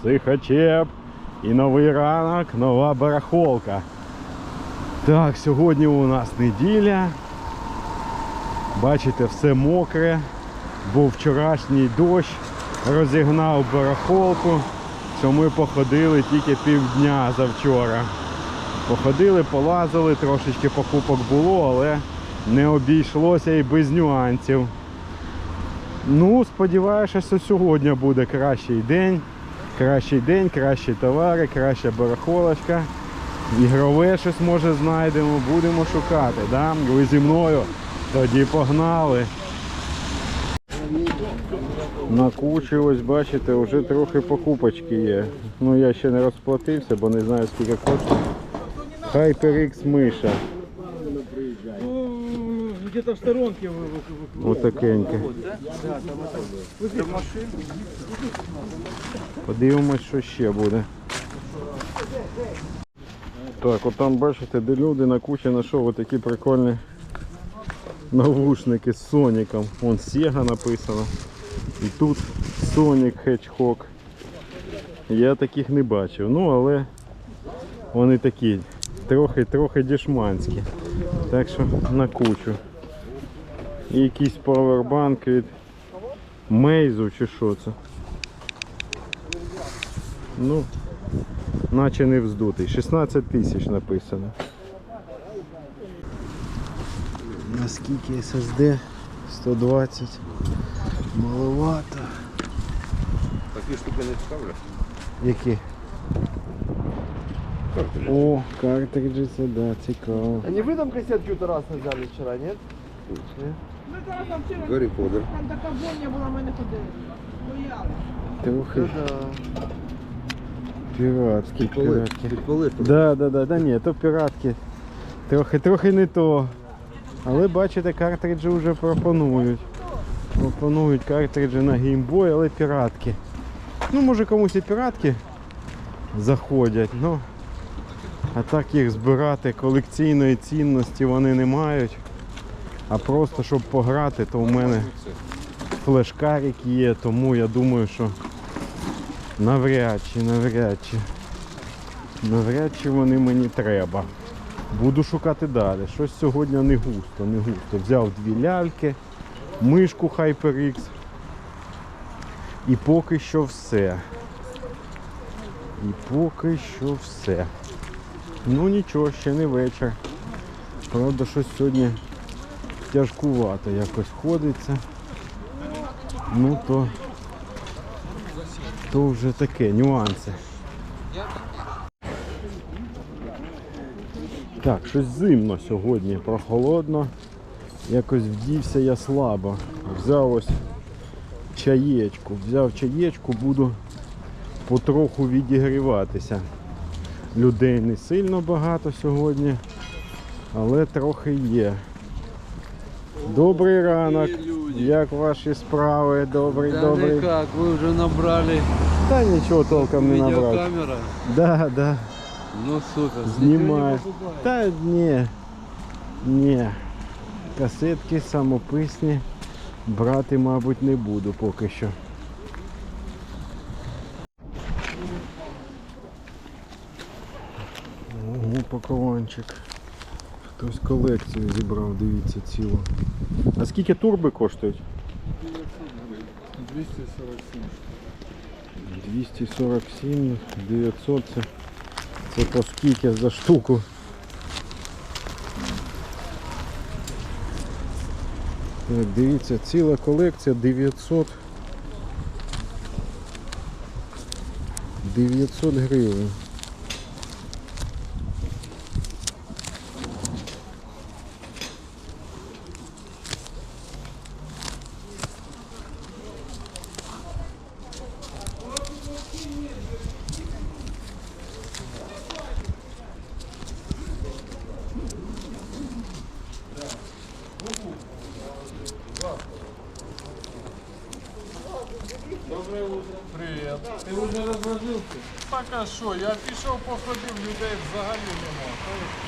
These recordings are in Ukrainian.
психочеп і новий ранок, нова барахолка. Так, сьогодні у нас неділя. Бачите, все мокре. Був вчорашній дощ, розігнав барахолку, що ми походили тільки півдня завчора. Походили, полазили, трошечки покупок було, але не обійшлося і без нюансів. Ну, сподіваюся, що сьогодні буде кращий день. Кращий день, кращі товари, краща барахолочка. Ігрове щось може знайдемо, будемо шукати. Да? Ви зі мною тоді погнали. На кучі, ось бачите, вже трохи покупочки є. Ну я ще не розплатився, бо не знаю скільки коштує. HyperX миша Ну, где-то в сторонке вы, вы, вы, Отакеньке. Подивимось, що ще буде. Так, от там бачите, де люди на кучі знайшов отакі прикольні навушники з Соніком. Вон Sega написано. І тут Sonic Hedgehog. Я таких не бачив. Ну, але вони такі трохи-трохи дешманські. Так що на кучу. І якийсь павербанк від Мейзу чи що це. Ну, наче не вздутий. 16 тисяч написано. Наскільки SSD? 120. Маловато. Такі штуки не ставлю. Які? О, картриджі це, да, цікаво. А не вы там кассетки у Тараса взяли вчера, нет? Ми Гаррі Поттер. там така боня була, ми не ходили. Бояли. Піратські, Підпали. піратські. Підпали. Да, да, да, да ні, то піратки. Трохи, трохи не то. Але бачите, картриджі вже пропонують. Пропонують картриджі на геймбой, але піратки. Ну, може комусь і піратки заходять, ну. А так їх збирати колекційної цінності вони не мають. А просто щоб пограти, то в мене флешкарик є, тому я думаю, що навряд чи, навряд чи. Навряд чи вони мені треба. Буду шукати далі. Щось сьогодні не густо, не густо. Взяв дві ляльки, мишку HyperX. І поки що все. І поки що все. Ну нічого, ще не вечір. Правда, щось сьогодні тяжкувато якось ходиться. Ну то, то вже таке, нюанси. Так, щось зимно сьогодні, прохолодно. Якось вдівся я слабо. Взяв ось чаєчку. Взяв чаєчку, буду потроху відігріватися. Людей не сильно багато сьогодні, але трохи є. Добрий ранок. Як ваші справи? Добрий, Да добрий. никак, вы уже набрали Та нічого толком не набрав. видеокамера. Да, да. Ну супер. Знімаю. Та ні. Ні. Касетки самописні. Брати, мабуть, не буду поки що. Ого, пакованчик. Хтось колекцію зібрав, дивіться, цілу. А скільки турби коштують? 247. 247, 900 це, це по скільки за штуку. Так, дивіться, ціла колекція 900. 900 гривень. Привет. Ти вже розложився? Так а що, я пішов походив, людей взагалі нема.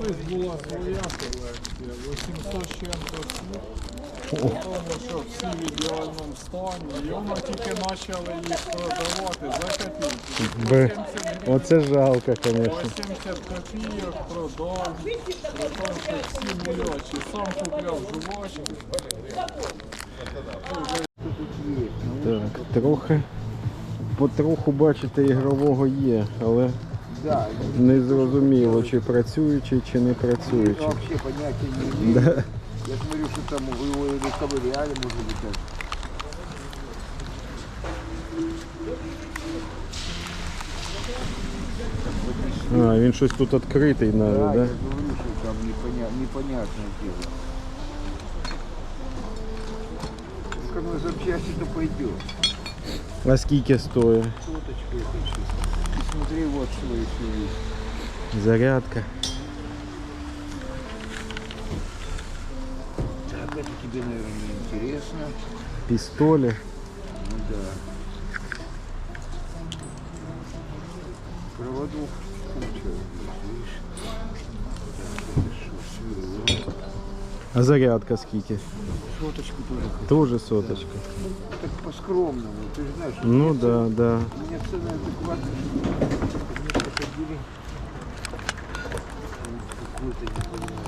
Колись була своя колекція, 800 з чим-то штук. Тому що всі в ідеальному стані. Йому тільки почали їх продавати за копійки. Бе. 80 гривень. Оце жалко, звісно. 80 копійок продав, що всі мулячі. Сам купляв жувачки. Так, трохи. Потроху, бачите, ігрового є, але Да, не зрозуміло, чи працюючий, чи не працюючий. вообще понятия не имею. Да. Я смотрю, что там вы его или ковыряли, может быть, так. А, він щось тут відкритий навіть, Да, да? я говорю, что там непонятно, непонятное дело. Как мы запчасти, то пойдет. А скільки стоїть? Соточку я хочу. И смотри, вот что еще есть. Зарядка. Так, это тебе, наверное, не интересно. Пістолі. Ну да. Проводов куча, видишь. Так, это что, сверло. А зарядка скільки? Соточку тоже Тоже соточка. Так по-скромному, ты же знаешь. Ну да, да. У меня цены адекватные. Мне приходили. Какой-то непонятный.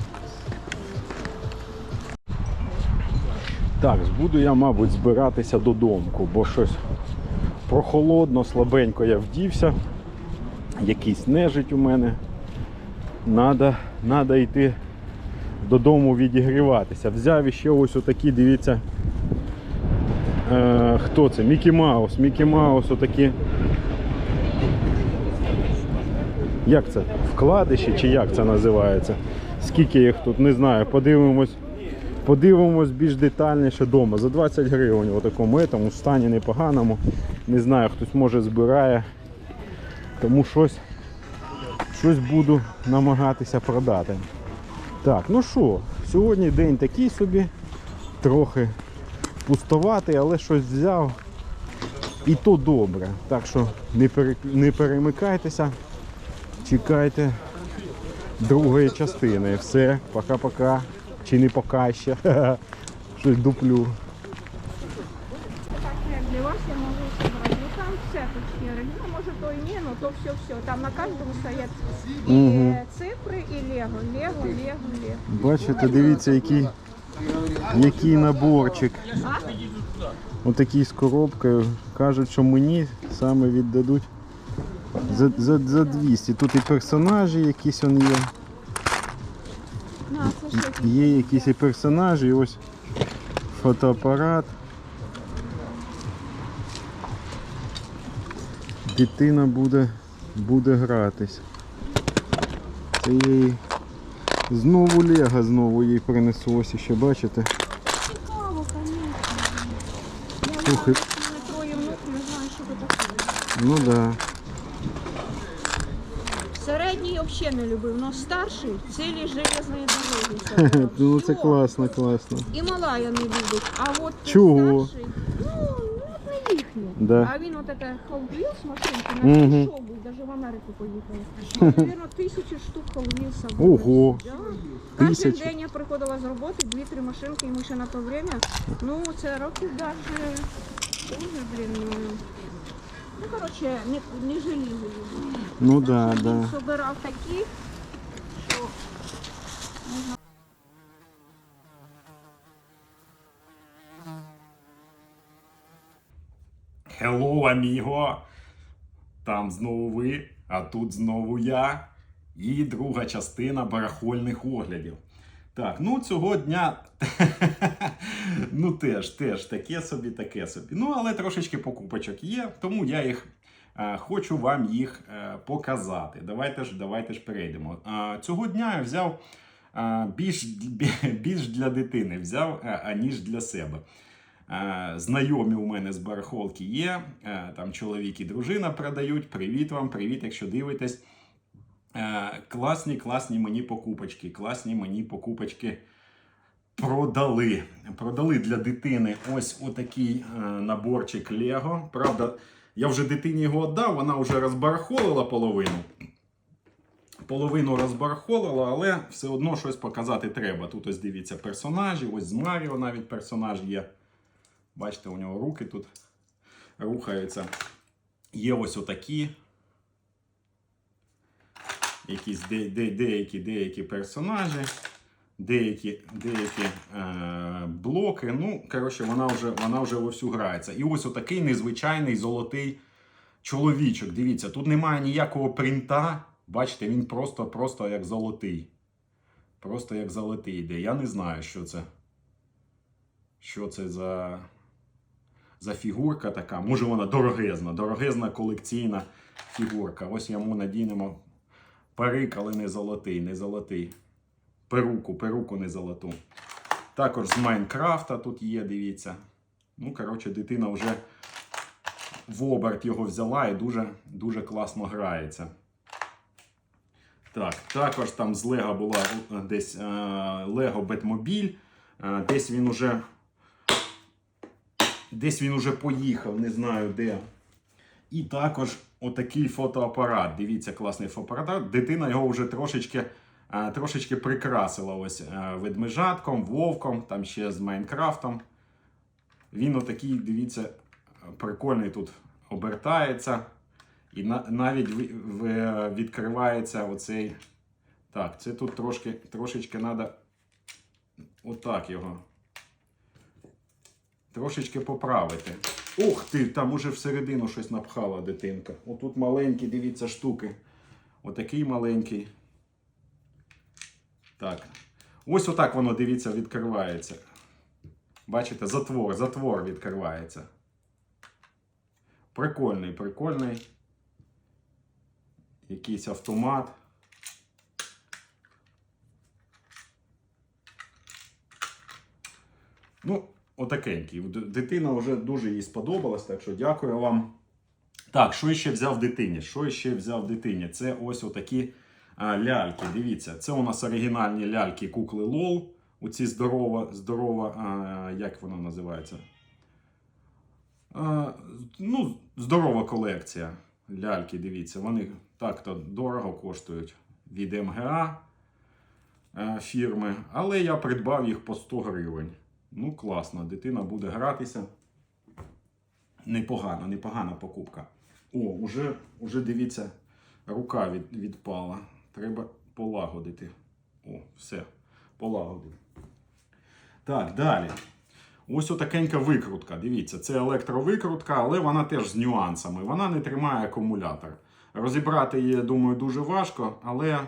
Так, буду я, мабуть, збиратися додому, бо щось прохолодно, слабенько я вдівся. Якийсь нежить у мене. Надо, надо йти додому відігріватися. Взяв іще ось отакі, дивіться. Е, хто це? Мікі Маус. Мікі Маус отакі. Як це? Вкладиші чи як це називається? Скільки їх тут, не знаю. Подивимось. Подивимось більш детальніше вдома. За 20 гривень у такому етому, стані непоганому. Не знаю, хтось може збирає. Тому щось, щось буду намагатися продати. Так, ну що, сьогодні день такий собі, трохи пустуватий, але щось взяв. І то добре. Так що не, пере, не перемикайтеся, чекайте другої частини. Все, пока-пока. Чи не пока ще. Щось дуплю. Так, як для вас я можу собрать. Ну там цепочки, ну може то ні, ну то все-все. Там на кожному стоять і Мгм. цифри, і Лего. Лего, Лего, Лего. Бачите, дивіться, який, який наборчик. Отакий з коробкою. Кажуть, що мені саме віддадуть за, за, за 200. Тут і персонажі якісь он є. На, це? Є якісь і персонажі, і ось фотоапарат. Дитина буде, буде гратись. Це їй знову Лего знову їй принесу. Ось ще бачите. Цікаво, звісно. Я Слухай. троє внуків, не знаю, що ви таке. Ну да. Середній взагалі не любив, але старший цілі железні дороги. Ну це класно, класно. І малая не любить. А от Чого? старший, ну, ну. Да. А він от это холвів з машинки Мгм. на mm шоу, навіть в Америку поїхав. Наверно, тисячу штук з собою. Ого. Да. Кожен день я приходила з роботи, дві-три машинки, йому ще на то время. Ну, це років даже, дуже, блін, ну, ну, коротше, не, не жаліли. Ну да, Він да. собирав такі, що Hello, аміго! Там знову ви, а тут знову я. І друга частина барахольних оглядів. Так, ну цього дня. ну теж, теж таке собі, таке собі. Ну, але трошечки покупочок є, тому я їх е, хочу вам їх е, показати. Давайте ж, давайте ж перейдемо. Е, цього дня я взяв е, більш, більш для дитини взяв, е, аніж для себе. Е, Знайомі у мене з барахолки є. е, Там чоловік і дружина продають. Привіт вам, привіт, якщо дивитесь. Е, Класні, класні мені покупочки. Класні мені покупочки продали. Продали для дитини ось отакий наборчик Лего. Правда, я вже дитині його віддав, вона вже розбарахолила половину. Половину розбарахолила, але все одно щось показати треба. Тут ось дивіться персонажі, ось з Маріо навіть персонаж є. Бачите, у нього руки тут рухаються. Є ось отакі. Якісь де, де, деякі, деякі персонажі, деякі, деякі е, блоки. Ну, коротше, вона вже, вона вже вовсю грається. І ось отакий незвичайний золотий чоловічок. Дивіться, тут немає ніякого принта. Бачите, він просто, просто як золотий. Просто як золотий йде. Я не знаю, що це. Що це за, за фігурка така. Може вона дорогезна, дорогезна колекційна фігурка. Ось йому надінемо парик, але не золотий, не золотий. Перуку, перуку не золоту. Також з Майнкрафта тут є, дивіться. Ну, коротше, дитина вже в оберт його взяла і дуже, дуже класно грається. Так, також там з Лего була е, десь е, Лего Бетмобіль. Е, десь він уже. Десь він уже поїхав, не знаю де. І також отакий фотоапарат. Дивіться, класний фотоапарат. Дитина його вже трошечки, е, трошечки прикрасила ось е, ведмежатком, вовком, там ще з Майнкрафтом. Він отакий, дивіться, прикольний тут обертається. І навіть в, відкривається оцей. Так, це тут трошки, трошечки треба отак його. Трошечки поправити. Ух ти, там уже всередину щось напхала дитинка. Отут маленькі, дивіться, штуки. Отакий маленький. Так. Ось отак воно, дивіться, відкривається. Бачите, затвор, затвор відкривається. Прикольний, прикольний. Якийсь автомат. Ну, отакенький. Дитина вже дуже їй сподобалась, так що дякую вам. Так, що ще взяв дитині? Що ще взяв дитині? Це ось отакі а, ляльки. Дивіться, це у нас оригінальні ляльки кукли Лол. Оці здорова, здорова, а, як воно називається? А, ну, здорова колекція ляльки, дивіться, вони так-то дорого коштують від МГА е, фірми, але я придбав їх по 100 гривень. Ну, класно, дитина буде гратися. Непогано, непогана покупка. О, уже, уже дивіться, рука від, відпала. Треба полагодити. О, все, полагодив. Так, далі. Ось отакенька викрутка. Дивіться, це електровикрутка, але вона теж з нюансами. Вона не тримає акумулятор. Розібрати її, думаю, дуже важко, але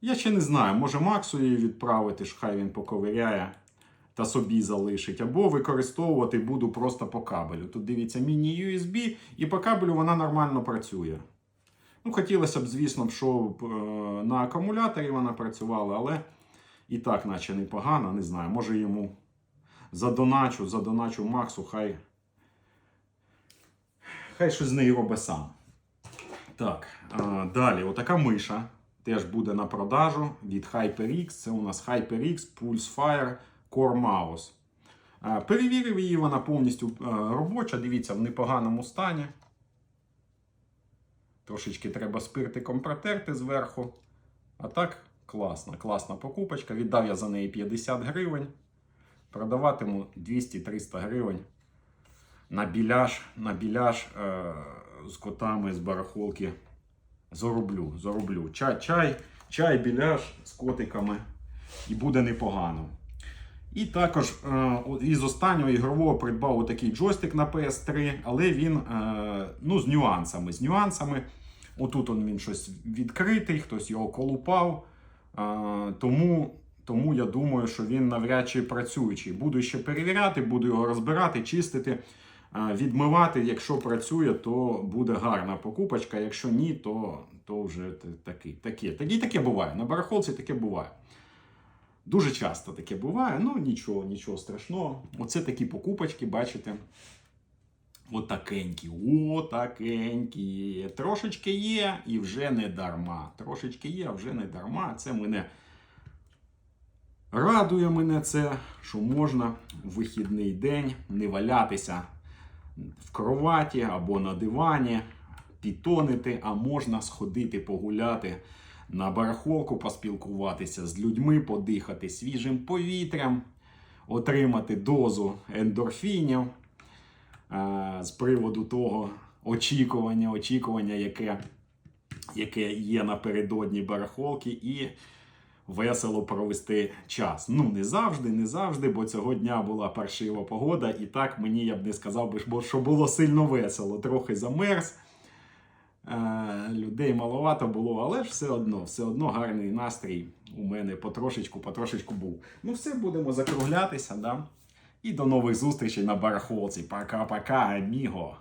я ще не знаю, може Максу її відправити, ж хай він поковиряє та собі залишить. Або використовувати буду просто по кабелю. Тут дивіться, міні-USB, і по кабелю вона нормально працює. Ну, хотілося б, звісно, щоб е, на акумуляторі вона працювала, але і так, наче непогано, не знаю. Може йому задоначу, задоначу Максу, хай. Хай щось з нею робить сам. Так, далі, отака миша теж буде на продажу від HyperX. Це у нас HyperX Pulse Fire Mouse. А, Перевірив її, вона повністю робоча. Дивіться, в непоганому стані. Трошечки треба спиртиком протерти зверху. А так, класна, класна покупочка. Віддав я за неї 50 гривень. Продаватиму 200-300 гривень на біляш, на біляш е, з котами з барахолки. Зароблю, зароблю. Чай, чай, чай, біляш з котиками. І буде непогано. І також е, із останнього ігрового придбав отакий джойстик на PS3, але він е, ну, з нюансами. З нюансами. Отут він щось відкритий, хтось його колупав. Е, тому, тому я думаю, що він навряд чи працюючий. Буду ще перевіряти, буду його розбирати, чистити, відмивати. Якщо працює, то буде гарна покупочка. Якщо ні, то, то вже таке. Таке, таке буває. На барахолці таке буває. Дуже часто таке буває, ну нічого, нічого страшного. Оце такі покупочки, бачите. Отакенькі, отакенькі. Трошечки є і вже не дарма. Трошечки є, а вже не дарма. Це мене радує мене це, що можна в вихідний день не валятися в кроваті або на дивані, підтонити, а можна сходити погуляти на барахолку, поспілкуватися з людьми, подихати свіжим повітрям, отримати дозу ендорфінів е, з приводу того очікування, очікування, яке, яке є напередодні барахолки, і весело провести час. Ну, не завжди, не завжди, бо цього дня була паршива погода, і так мені я б не сказав би, що було сильно весело. Трохи замерз. Е, людей маловато було, але ж все одно, все одно гарний настрій у мене потрошечку, потрошечку був. Ну, все, будемо закруглятися, да? І до нових зустрічей на барахолці. Пока-пока, аміго!